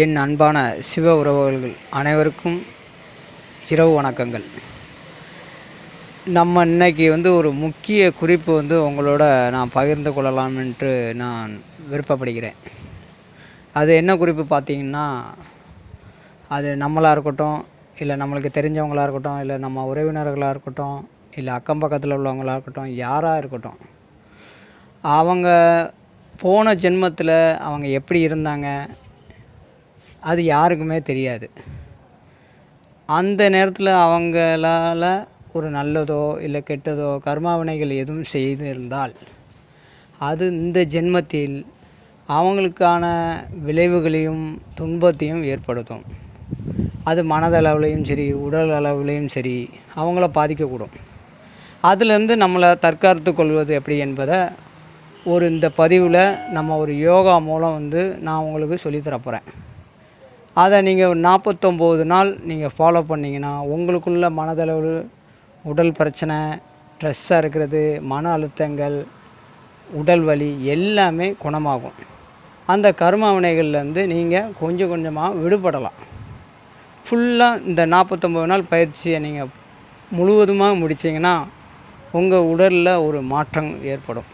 என் அன்பான சிவ உறவுகள் அனைவருக்கும் இரவு வணக்கங்கள். நம்ம இன்னைக்கு வந்து ஒரு முக்கிய குறிப்பு வந்து உங்களோட நான் பகிர்ந்து கொள்ளலாம் என்று நான் விருப்பப்படுகிறேன். அது என்ன குறிப்பு பார்த்தீங்கன்னா அது நம்மளாக இருக்கட்டும் இல்லை நம்மளுக்கு தெரிஞ்சவங்களாக இருக்கட்டும் இல்லை நம்ம உறவினர்களாக இருக்கட்டும் இல்லை அக்கம் பக்கத்தில் உள்ளவங்களாக இருக்கட்டும் யாராக இருக்கட்டும். அவங்க போன ஜென்மத்தில் அவங்க எப்படி இருந்தாங்க அது யாருக்குமே தெரியாது. அந்த நேரத்தில் அவங்களால ஒரு நல்லதோ இல்லை கெட்டதோ கர்மாவினைகள் எதுவும் செய்து இருந்தால் அது இந்த ஜென்மத்தில் அவங்களுக்கான விளைவுகளையும் துன்பத்தையும் ஏற்படுத்தும். அது மனதளவுலையும் சரி உடல் அளவுலையும் சரி அவங்கள பாதிக்கக்கூடும். அதுலேருந்து நம்மளை தற்காத்து கொள்வது எப்படி என்பதை ஒரு இந்த பதிவில் நம்ம ஒரு யோகா மூலம் வந்து நான் உங்களுக்கு சொல்லித்தரப்போகிறேன் அதை நீங்கள் ஒரு நாற்பத்தொம்போது நாள் நீங்கள் ஃபாலோ பண்ணிங்கன்னா உங்களுக்குள்ள மனதளவு உடல் பிரச்சனை ஸ்ட்ரெஸ்ஸாக இருக்கிறது மன அழுத்தங்கள் உடல் வலி எல்லாமே குணமாகும். அந்த கர்ம வினைகள்லேருந்து நீங்கள் கொஞ்சம் கொஞ்சமாக விடுபடலாம். ஃபுல்லாக இந்த நாற்பத்தொம்போது நாள் பயிற்சியை நீங்கள் முழுவதுமாக முடிச்சிங்கன்னா உங்கள் உடலில் ஒரு மாற்றம் ஏற்படும்.